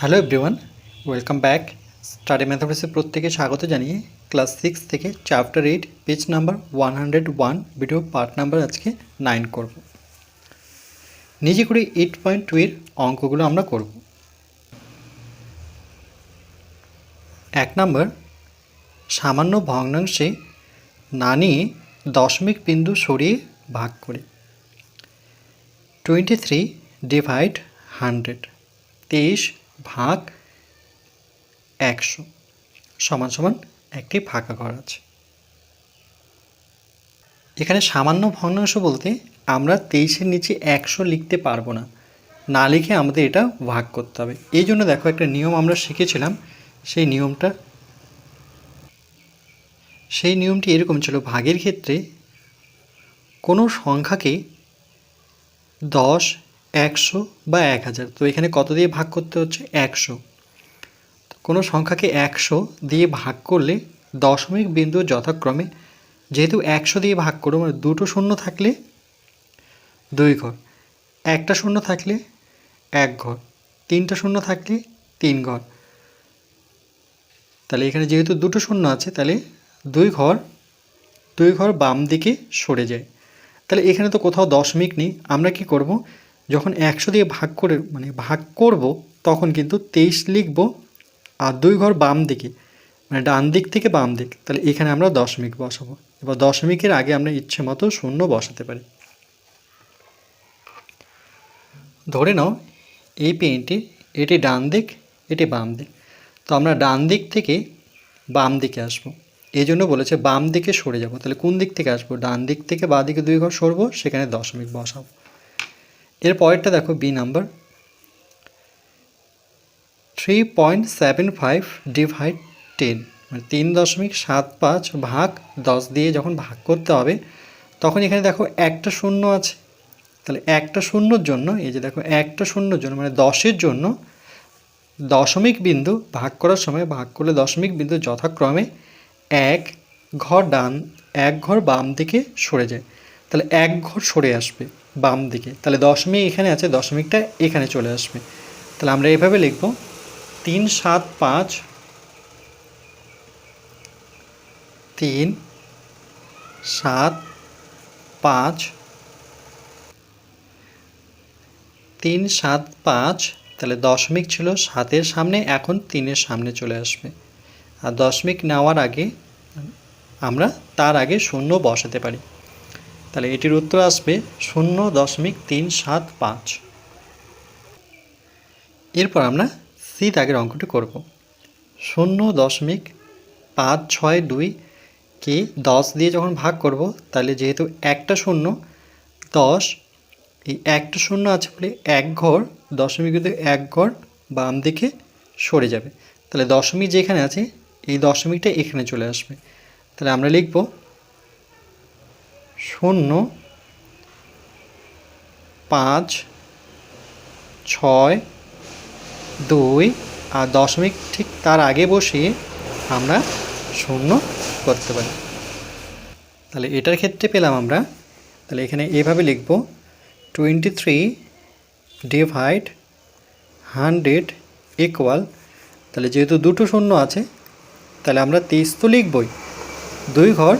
Hello everyone welcome back study ম্যাথামেটিক্সের প্রত্যেকে স্বাগত জানিয়ে ক্লাস সিক্স থেকে chapter eight page number one hundred one video part number আজকে nine করব। নিজে করে এইট পয়েন্ট টু এর অঙ্কগুলো আমরা করব। এক নম্বর সামান্য ভগ্নাংশে না নিয়ে দশমিক বিন্দু সরিয়ে ভাগ করে। টোয়েন্টি থ্রি ডিভাইড হান্ড্রেড তেইশ ভাগ একশো সমান সমান একটি ফাঁকা ঘর আছে। এখানে সামান্য ভগ্নাংশ বলতে আমরা তেইশের নিচে একশো লিখতে পারব না। না লিখে আমাদের এটা ভাগ করতে হবে। এই জন্য দেখো একটা নিয়ম আমরা শিখেছিলাম, সেই নিয়মটা। সেই নিয়মটি এরকম ছিল, ভাগের ক্ষেত্রে কোনো সংখ্যাকে দশ একশো বা এক হাজার। তো এখানে কত দিয়ে ভাগ করতে হচ্ছে? একশো। কোনো সংখ্যাকে একশো দিয়ে ভাগ করলে দশমিক বিন্দু যথাক্রমে, যেহেতু একশো দিয়ে ভাগ করব মানে দুটো শূন্য থাকলে দুই ঘর। একটা শূন্য থাকলে এক ঘর। তিনটা শূন্য থাকলে তিন ঘর। তাহলে এখানে যেহেতু দুটো শূন্য আছে, তাহলে দুই ঘর দুই ঘর বাম দিকে সরে যায়। তাহলে এখানে তো কোথাও দশমিক নেই। আমরা কি করব? যখন একশো দিয়ে ভাগ করে মানে ভাগ করব, তখন কিন্তু তেইশ লিখব আর দুই ঘর বাম দিকে মানে ডান দিক থেকে বাম দিক, তাহলে এখানে আমরা দশমিক বসাবো। এবার দশমিকের আগে আমরা ইচ্ছে মতো শূন্য বসাতে পারি। ধরে নাও, এই পেনটি এটি ডান দিক, এটি বাম দিক। তো আমরা ডান দিক থেকে বাম দিকে আসব। এই জন্য বলেছে বাম দিকে সরে যাব। তাহলে কোন দিক থেকে আসব? ডান দিক থেকে বা দিকে দুই ঘর সরবো, সেখানে দশমিক বসাবো। এর পরেরটা দেখো B number three point seven five divide ten মানে তিন দশমিক সাত পাঁচ ভাগ দশ দিয়ে যখন ভাগ করতে হবে, তখন এখানে দেখো একটা শূন্য আছে। তাহলে একটা শূন্যর জন্য, এই যে দেখো একটা শূন্যর জন্য মানে দশের জন্য দশমিক বিন্দু ভাগ করার সময় ভাগ করলে দশমিক বিন্দু যথাক্রমে এক ঘর ডান, এক ঘর বাম দিকে সরে যায়। তাহলে এক ঘর সরে আসবে বাম দিকে। তাহলে দশমিক এখানে আছে, দশমিকটা এখানে চলে আসবে। তাহলে আমরা এভাবে লিখব, তিন সাত পাঁচ, তিন সাত পাঁচ, তিন সাত পাঁচ, তাহলে দশমিক ছিল সাতের সামনে, এখন তিনের সামনে চলে আসবে। আর দশমিক নেওয়ার আগে আমরা তার আগে শূন্য বসাতে পারি। তাহলে এটির উত্তর আসবে শূন্য দশমিক তিন সাত পাঁচ। এরপর আমরা সি দাগের অঙ্কটি করব। শূন্য দশমিক পাঁচ ছয় দুই কে দশ দিয়ে যখন ভাগ করব, তাহলে যেহেতু একটা শূন্য, দশ, এই একটা শূন্য আছে বলে এক ঘর, দশমিক কিন্তু এক ঘর বাম দিকে সরে যাবে, তাহলে দশমিক যেখানে আছে, এই দশমিকটা এখানে চলে আসবে। তাহলে আমরা লিখব শূন্য, পাঁচ, ছয়, দুই আর দশমিক ঠিক তার আগে বসিয়ে আমরা শূন্য করতে পারি। তাহলে এটার ক্ষেত্রে পেলাম আমরা, তাহলে এখানে এভাবে লিখব twenty three divide hundred equal তাহলে যেহেতু দুটো শূন্য আছে, তাহলে আমরা তেইশ তো লিখবই। দুই ঘর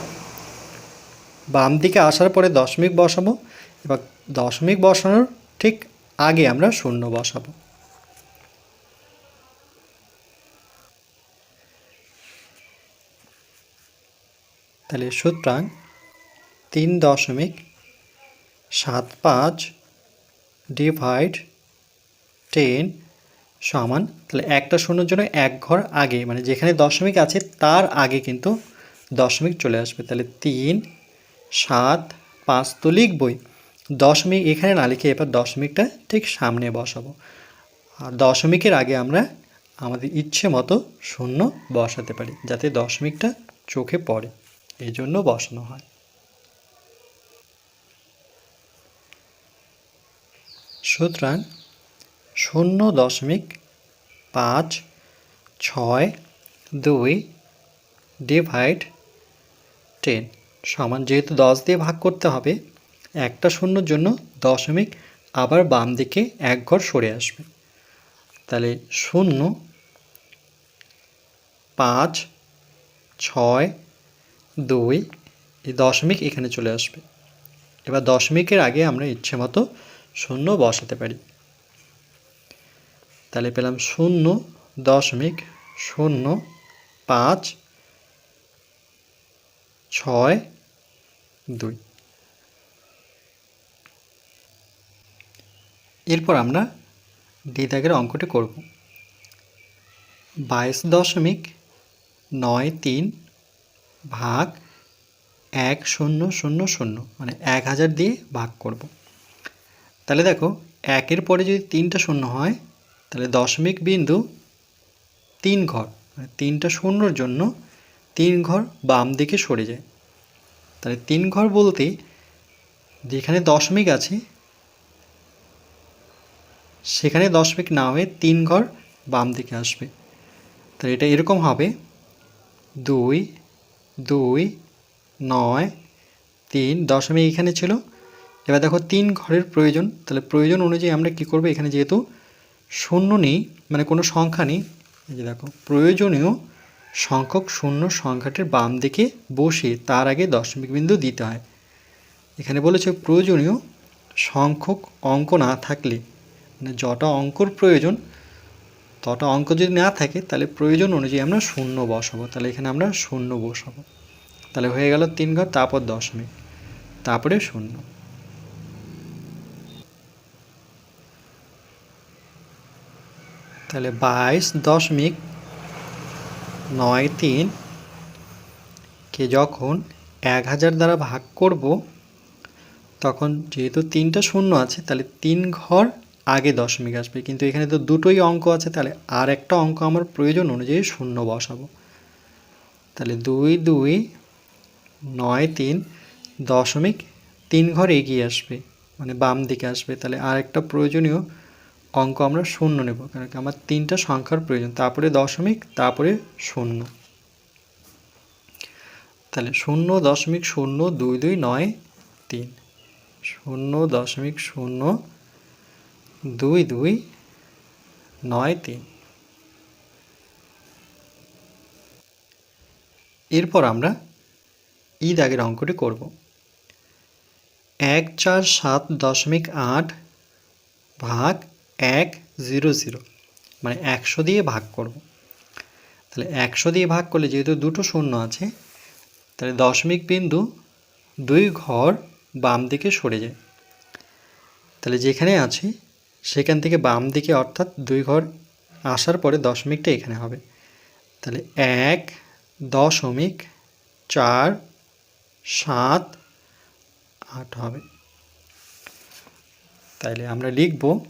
বাম দিকে আসার পরে দশমিক বসাবো এবার দশমিক বসানোর ঠিক আগে আমরা শূন্য বসাবো। তাহলে সুতরাং তিন দশমিক সাত পাঁচ ডিভাইড টেন সমান, তাহলে একটা শূন্যর জন্য এক ঘর আগে মানে যেখানে দশমিক আছে তার আগে কিন্তু দশমিক চলে আসবে। তাহলে তিন সাত, পাঁচ তো লিখবই। দশমিক এখানে না লিখে এবার দশমিকটা ঠিক সামনে বসাবো। আর দশমিকের আগে আমরা আমাদের ইচ্ছে মতো শূন্য বসাতে পারি, যাতে দশমিকটা চোখে পড়ে। এই জন্য বসানো হয়। সুতরাং শূন্য দশমিক পাঁচ, ছয়, দুই, ডিভাইড টেন। সমান যেহেতু দশ দিয়ে ভাগ করতে হবে, একটা শূন্যর জন্য দশমিক আবার বাম দিকে এক ঘর সরে আসবে। তাহলে শূন্য, পাঁচ, ছয়, দুই, এই দশমিক এখানে চলে আসবে। এবার দশমিকের আগে আমরা ইচ্ছে মতো শূন্য বসাতে পারি। তাহলে পেলাম শূন্য, দশমিক শূন্য, পাঁচ, ছয় দুই। এরপর আমরা ডি দাগের অঙ্কটি করব। বাইশ দশমিক নয় তিন ভাগ এক শূন্য শূন্য শূন্য মানে এক হাজার দিয়ে ভাগ করব। তাহলে দেখো, একের পরে যদি তিনটা শূন্য হয়, তাহলে দশমিক বিন্দু তিন ঘর মানে তিনটা শূন্যর জন্য তিন ঘর বাম দিকে সরে যায়। তাহলে তিন ঘর বলতে যেখানে দশমিক আছে, সেখানে দশমিক না হয়ে তিন ঘর বাম দিকে আসবে। তাহলে এটা এরকম হবে, দুই দুই, নয়, তিন, দশমিক এখানে ছিল। এবার দেখো তিন ঘরের প্রয়োজন, তাহলে প্রয়োজন অনুযায়ী আমরা কি করব? এখানে যেহেতু শূন্য নেই মানে কোনো সংখ্যা নেই, এই যে দেখো, প্রয়োজনীয় সংখ্যক শূন্য সংখ্যাটির বাম দিকে বসে তার আগে দশমিক বিন্দু দিতে হয়। এখানে বলেছে প্রয়োজনীয় সংখ্যক অঙ্ক না থাকলে মানে যটা অঙ্কর প্রয়োজন, তটা অঙ্ক যদি না থাকে, তাহলে প্রয়োজন অনুযায়ী আমরা শূন্য বসাবো। তাহলে এখানে আমরা শূন্য বসাবো। তাহলে হয়ে গেল তিন ঘর, তারপর দশমিক, তারপরে শূন্য। তাহলে বাইশ দশমিক নয় তিন, কে যখন এক হাজার দ্বারা ভাগ করব, তখন যেহেতু তিনটা শূন্য আছে, তাহলে তিন ঘর আগে দশমিক আসবে। কিন্তু এখানে তো দুটোই অঙ্ক আছে, তাহলে আর একটা অঙ্ক আমার প্রয়োজন অনুযায়ী শূন্য বসাবো। তাহলে দুই দুই, নয়, তিন, দশমিক তিন ঘর এগিয়ে আসবে মানে বাম দিকে আসবে। তাহলে আর একটা প্রয়োজনীয় অঙ্ক আমরা শূন্য নেব, কারণ কি আমার তিনটা সংখ্যার প্রয়োজন, তারপরে দশমিক, তারপরে শূন্য। তাহলে শূন্য দশমিক শূন্য দুই দুই নয় তিন। শূন্য দশমিক শূন্য দুই দুই নয় তিন। এরপর আমরা ই দাগের অঙ্কটি করব। এক চার সাত দশমিক আট ভাগ এক, জিরো জিরো। মানে একশো দিয়ে ভাগ করব। তাহলে একশো দিয়ে ভাগ করলে যেহেতু দুটো শূন্য আছে, তাহলে দশমিক বিন্দু দুই ঘর বাম দিকে সরে যায়। তাহলে যেখানে আছে, সেখান থেকে বাম দিকে অর্থাৎ দুই ঘর আসার পরে দশমিকটা এখানে হবে। তাহলে এক দশমিক চার সাত আট হবে। তাইলে আমরা লিখব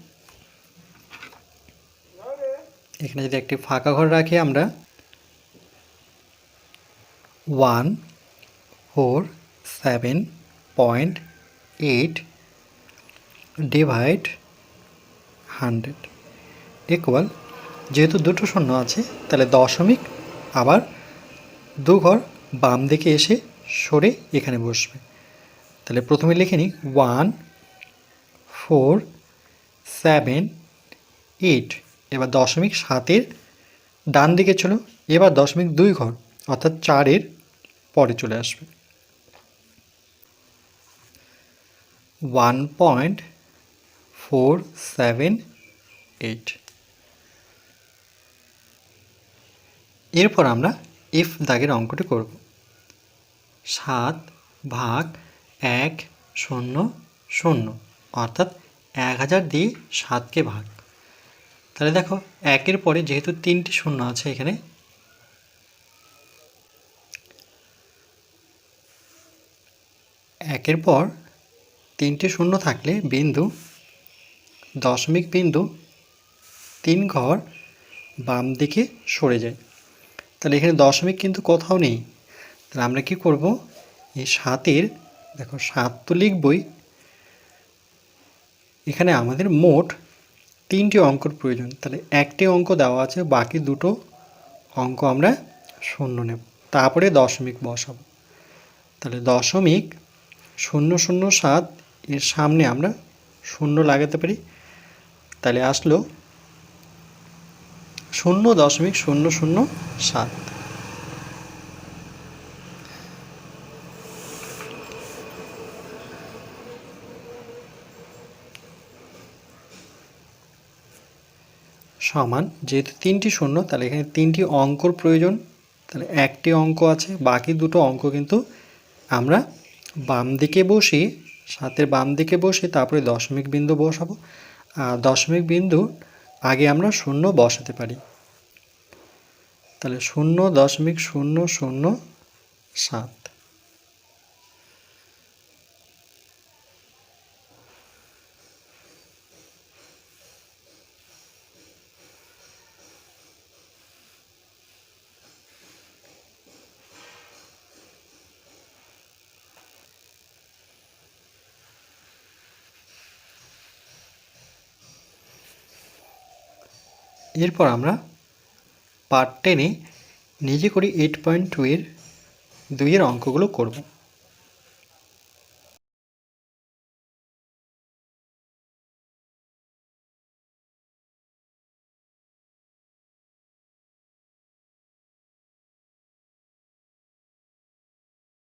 এখানে যদি একটি ফাঁকা ঘর রাখি আমরা one four seven point eight divide hundred equal যেহেতু দুটো শূন্য আছে, তাহলে দশমিক আবার দু ঘর বাম দিকে এসে সরে এখানে বসবে। তাহলে প্রথমে লিখে নিই ওয়ান ফোর সেভেন এইট এবার দশমিক সাতের ডান দিকে ছিল এবার দশমিক দুই ঘর, অর্থাৎ চারের পরে চলে আসবে। One point four seven eight এরপর আমরা এফ দাগের অঙ্কটি করব। সাত ভাগ এক শূন্য শূন্য, অর্থাৎ এক হাজার দিয়ে সাতকে ভাগ। তাহলে দেখো, একের পরে যেহেতু তিনটি শূন্য আছে এখানে, একের পর তিনটি শূন্য থাকলে বিন্দু, দশমিক বিন্দু, তিন ঘর বাম দিকে সরে যায়। তাহলে এখানে দশমিক কিন্তু কোথাও নেই। তাহলে আমরা কি করব? এই সাতের, দেখো, সাত তো লিখবই। এখানে আমাদের মোট তিনটি অঙ্কর প্রয়োজন। তাহলে একটি অঙ্ক দেওয়া আছে, বাকি দুটো অঙ্ক আমরা শূন্য নেব। তারপরে দশমিক বসাবো। তাহলে দশমিক শূন্য শূন্য সাত, এর সামনে আমরা শূন্য লাগাতে পারি। তাহলে আসলো শূন্য দশমিক শূন্য শূন্য সাত। সমান, যেহেতু তিনটি শূন্য, তাহলে এখানে তিনটি অঙ্কর প্রয়োজন। তাহলে একটি অঙ্ক আছে, বাকি দুটো অঙ্ক কিন্তু আমরা বাম দিকে বসি, সাতের বাম দিকে বসে, তারপরে দশমিক বিন্দু বসাবো। আর দশমিক বিন্দু আগে আমরা শূন্য বসাতে পারি। তাহলে শূন্য, দশমিক শূন্য শূন্য, সাত। এরপর আমরা পার্ট টেনে নিজে করি এইট পয়েন্ট টু এর দুইয়ের অঙ্কগুলো করব।